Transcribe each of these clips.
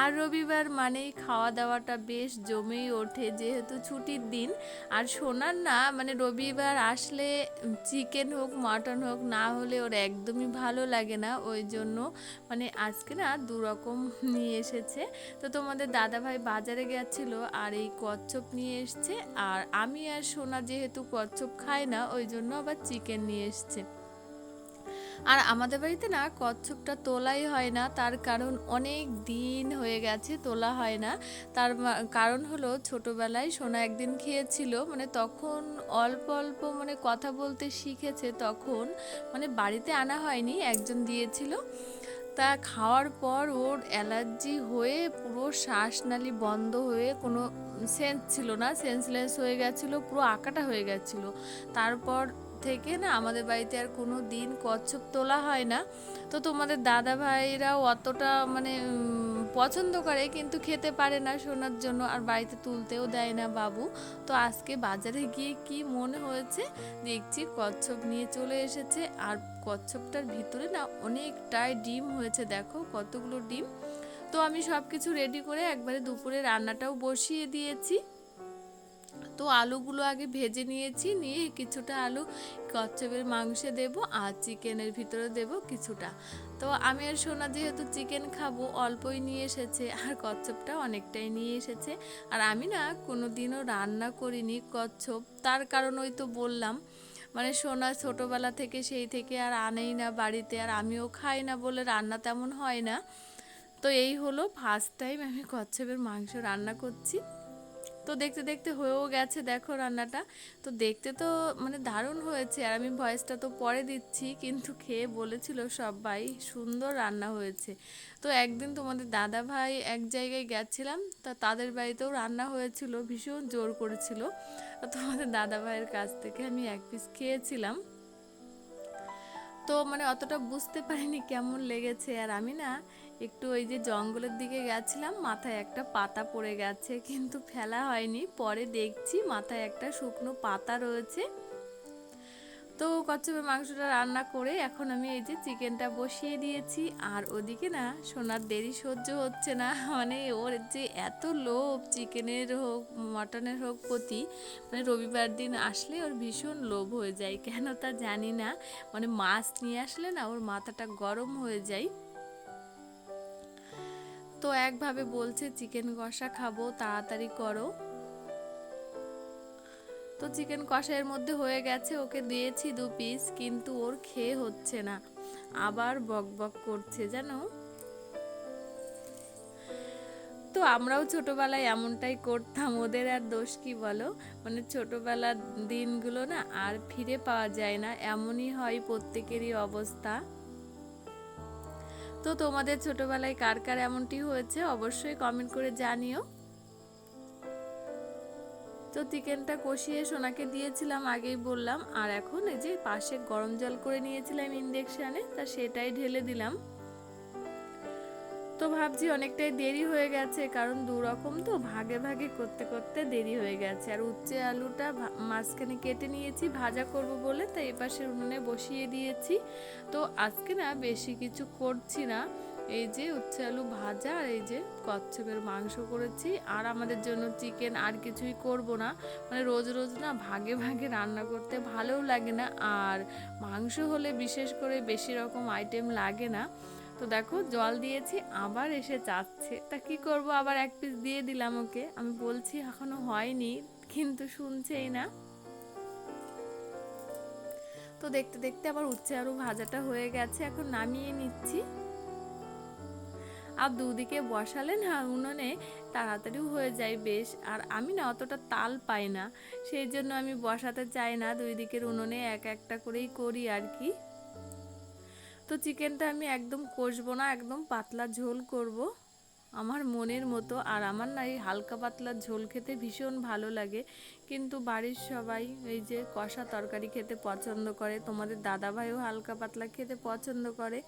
আর রবিবার মানেই খাওয়া দাওয়াটা বেশ জমেই ওঠে যেহেতু ছুটির দিন। আর সোনার না মানে রবিবার আসলে চিকেন হোক, মাটন হোক, না হলে ওর একদমই ভালো লাগে না। ওই জন্য মানে আজকে না দু রকম নিয়ে এসেছে। তো তোমাদের দাদাভাই বাজারে গেছিল আর এই কচ্ছপ নিয়ে এসছে। আর আমি আর সোনা যেহেতু কচ্ছপ খাই না, ওই জন্য আবার চিকেন নিয়ে এসছে। আর আমাদের বাড়িতে না কচ্ছপটা তোলাই হয় না, তার কারণ অনেক দিন হয়ে গেছে তোলা হয় না। তার কারণ হলো ছোটবেলায় সোনা একদিন খেয়েছিল মানে তখন অল্প অল্প মানে কথা বলতে শিখেছে, তখন মানে বাড়িতে আনা হয়নি, একজন দিয়েছিল। তা খাওয়ার পর ওর অ্যালার্জি হয়ে পুরো শ্বাসনালী বন্ধ হয়ে কোনো সেন্স ছিল না, সেন্সলেস হয়ে গেছিল, পুরো আঁকাটা হয়ে গেছিল। তারপর থেকে না আমাদের বাড়িতে আর কোনো দিন কচ্ছপ তোলা হয় না। তো তোমাদের দাদা ভাইরাও অতটা মানে পছন্দ করে কিন্তু খেতে পারে না শোনার জন্য আর বাড়িতে তুলতেও দেয় না বাবু। তো আজকে বাজারে গিয়ে কি মনে হয়েছে? দেখছি কচ্ছপ নিয়ে চলে এসেছে আর কচ্ছপটার ভিতরে না অনেকটাই ডিম হয়েছে, দেখো কতগুলো ডিম। তো আমি সব কিছু রেডি করে একবারে দুপুরে রান্নাটাও বসিয়ে দিয়েছি। তো আলুগুলো আগে ভেজে নিয়েছি, নিয়ে কিছুটা আলু কচ্ছপের মাংসে দেব আর চিকেনের ভিতরে দেব কিছুটা। তো আমি আর সোনা যেহেতু চিকেন খাব, অল্পই নিয়ে এসেছে আর কচ্ছপটা অনেকটাই নিয়ে এসেছে। আর আমি না কোনো দিনও রান্না করিনি কচ্ছপ, তার কারণ ওই তো বললাম মানে সোনা ছোটোবেলা থেকে সেই থেকে আর আনেই না বাড়িতে আর আমিও খাই না বলে রান্না তেমন হয় না। তো এই হলো ফার্স্ট টাইম আমি কচ্ছপের মাংস রান্না করছি। তো দেখতে দেখতে হয়েও গেছে, দেখো রান্নাটা। তো দেখতে তো মানে দারুণ হয়েছে। আর আমি ভয়েসটা তো পরে দিচ্ছি, কিন্তু খেয়ে বলেছিল সবাই সুন্দর রান্না হয়েছে। তো একদিন তোমাদের দাদা ভাই এক জায়গায় গেছিলাম, তা তাদের বাড়িতেও রান্না হয়েছিল, ভীষণ জোর করেছিল। তোমাদের দাদা ভাইয়ের কাছ থেকে আমি এক পিস খেয়েছিলাম। তো মানে অতটা বুঝতে পারিনি কেমন লেগেছে। আর আমি না একটু ওই যে জঙ্গলের দিকে গেছিলাম, মাথায় একটা পাতা পড়ে গেছে, কিন্তু ফেলা হয়নি। পরে দেখছি মাথায় একটা শুকনো পাতা রয়েছে। তো কচ্ছপের মাংসটা রান্না করে এখন আমি এই যে চিকেনটা বসিয়ে দিয়েছি। আর ওদিকে না, সোনার দেরি সহ্য হচ্ছে না। মানে ওর যে এত লোভ চিকেনের হোক, মটনের হোক প্রতি মানে রবিবার দিন আসলে ওর ভীষণ লোভ হয়ে যায়। কেন তা জানি না। মানে মাছ নিয়ে আসলে না, ওর মাথাটা গরম হয়ে যায়। তো একভাবে বলছে, চিকেন কষা খাব, তাড়াতাড়ি করো। তো চিকেন কষাইয়ের মধ্যে হয়ে গেছে, ওকে দিয়েছি দু পিস, কিন্তু ওর খেয়ে হচ্ছে না। আবার বক বক করছে, জানো? তো আমরাও ছোটবেলায় এমনটাই করতাম, ওদের আর দোষ কি বলো? মানে ছোটবেলার দিনগুলো না আর ফিরে পাওয়া যায় না, এমনই হয় প্রত্যেকেরই অবস্থা। তো তোমাদের ছোটবেলায় কার কার এমনটি হয়েছে অবশ্যই কমেন্ট করে জানিও। তো চিকেনটা কষিয়ে সোনাকে দিয়েছিলাম, আগেই বললাম, আর এখন এই যে পাশে গরম জল করে নিয়েছিলাম ইন্ডেকশানে তা সেটাই ঢেলে দিলাম। তো ভাবছি অনেকটাই দেরি হয়ে গেছে, কারণ দু রকম তো ভাগে ভাগে করতে করতে দেরি হয়ে গেছে। আর উচ্চে আলুটা মাঝখানে কেটে নিয়েছি, ভাজা করব বলে, তাই এপাশের উনুনে বসিয়ে দিয়েছি। তো আজকে না বেশি কিছু করছি না। এই যে উচ্ছে আলু ভাজা আর এই যে কচ্ছপের মাংস করেছি, আর আমাদের জন্য চিকেন আর কিছুই করব না। মানে রোজ রোজ না ভাগে ভাগে রান্না করতে ভালোও লাগে না, আর মাংস হলে বিশেষ করে বেশি রকম আইটেম লাগে না। তো দেখো, জল দিয়েছি, আবার এসে চাচ্ছে। তা কি করব? আবার এক পিস দিয়ে দিলাম ওকে। আমি বলছি, এখনও হয়নি, কিন্তু শুনছেই না। তো দেখতে দেখতে আবার উচ্ছে আলু ভাজাটা হয়ে গেছে, এখন নামিয়ে নিচ্ছি। আর দুদিকে বসালে না উনুনে তাড়াতাড়িও হয়ে যায় বেশ। আর আমি না অতটা তাল পাই না, সেই জন্য আমি বসাতে চাই না, দুই দিকের উনুনে এক একটা করেই করি আর কি। তো চিকেনটা আমি একদম কষবো না, একদম পাতলা ঝোল করব। আমার মনের মতো, আর আমার না এই হালকা পাতলা ঝোল খেতে ভীষণ ভালো লাগে। কিন্তু বাড়ির সবাই এই যে কষা তরকারি খেতে পছন্দ করে, তোমাদের দাদাভাইও হালকা পাতলা খেতে পছন্দ করে।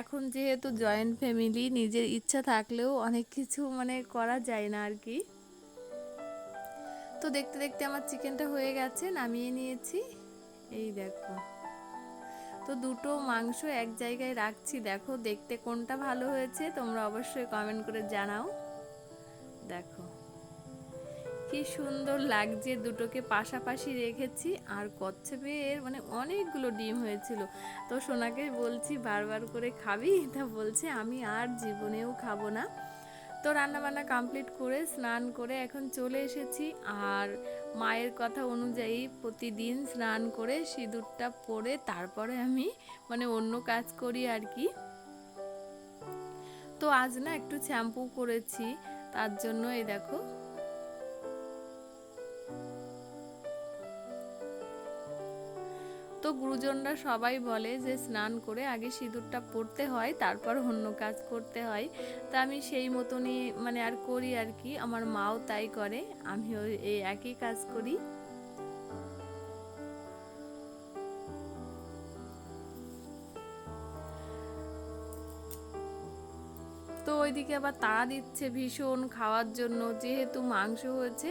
এখন যেহেতু জয়েন্ট ফ্যামিলি নিজের ইচ্ছা থাকলেও অনেক কিছু মানে করা যায় না আর কি। তো দেখতে দেখতে আমার চিকেনটা হয়ে গেছে, নামিয়ে নিয়েছি। এই দেখো। তো দুটো মাংস এক জায়গায় রাখছি। দেখো দেখতে কোনটা ভালো হয়েছে, তোমরা অবশ্যই কমেন্ট করে জানাও। দেখো, কি সুন্দর লাগছে দুটোকে পাশাপাশি রেখেছি। আর কচ্ছপের মানে অনেকগুলো ডিম হয়েছিল। তো সোনাকে বলছি, বারবার করে খাবি? তা বলছে, আমি আর জীবনেও খাব না। তো রান্নাবান্না কমপ্লিট করে স্নান করে এখন চলে এসেছি। আর মায়ের কথা অনুযায়ী প্রতিদিন স্নান করে সিঁদুরটা পরে তারপরে আমি মানে অন্য কাজ করি আর কি। তো আজ না একটু শ্যাম্পু করেছি, তার জন্য এই দেখো। তো গুরুজনরা সবাই বলে যে স্নান করে আগে সিঁদুরটা পড়তে হয়, তারপর অন্য কাজ করতে হয়। তা আমি সেই মতনই মানে আর করি আর কি, আমার মাও তাই করে, আমিও এই একই কাজ করি। ওইদিকে আবার তাড়া দিচ্ছে ভীষণ খাওয়ার জন্য। যেহেতু মাংস হয়েছে,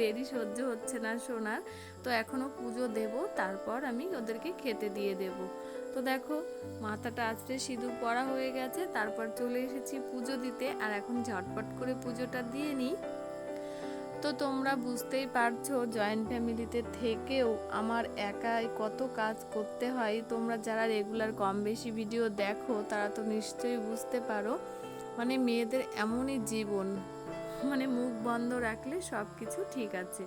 দেরি সহ্য হচ্ছে না সোনার। তো এখনও পুজো দেব, তারপর আমি ওদেরকে খেতে দিয়ে দেব। তো দেখো, মাথাটা আজকে সিঁদুর পরা হয়ে গেছে, তারপর চলে এসেছি পুজো দিতে। আর এখন ঝটপট করে পুজোটা দিয়ে নিই। তো তোমরা বুঝতেই পারছ জয়েন্ট ফ্যামিলিতে থেকেও আমার একাই কত কাজ করতে হয়। তোমরা যারা রেগুলার কম বেশি ভিডিও দেখো, তারা তো নিশ্চয়ই বুঝতে পারো। মানে মেয়েদের এমনই জীবন মানে মুখ বন্ধ রাখলে সব কিছু ঠিক আছে।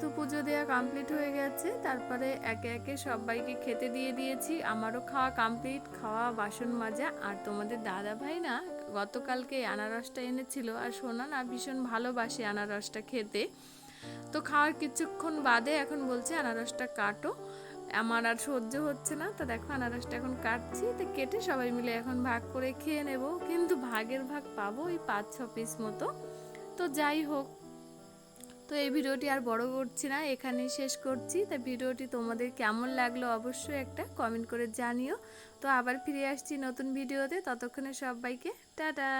তো পুজো দেওয়া কমপ্লিট হয়ে গেছে, তারপরে একে একে সবাইকে খেতে দিয়ে দিয়েছি। আমারও খাওয়া কমপ্লিট খাওয়া, বাসন মাজা। আর তোমাদের দাদা ভাই না, গতকালকে আনারসটা এনেছিল। আর সোনা না ভীষণ ভালোবাসে আনারসটা খেতে। তো খাওয়ার কিছুক্ষণ বাদে এখন বলছে, আনারসটা কাটো। আমার আর সহ্য হচ্ছে না। তো দেখো, আনারসটা এখন কাটছি। তো কেটে সবাই মিলে এখন ভাগ করে খেয়ে নেব। কিন্তু ভাগের ভাগ পাবো ওই পাঁচ, ছ পিস মতো। তো যাই হোক, তো এই ভিডিওটি আর বড় করছি না, এখানেই শেষ করছি। তা ভিডিওটি তোমাদের কেমন লাগল অবশ্যই একটা কমেন্ট করে জানিও। তো আবার ফিরে আসছি নতুন ভিডিওতে। ততক্ষণে সবাইকে টাটা!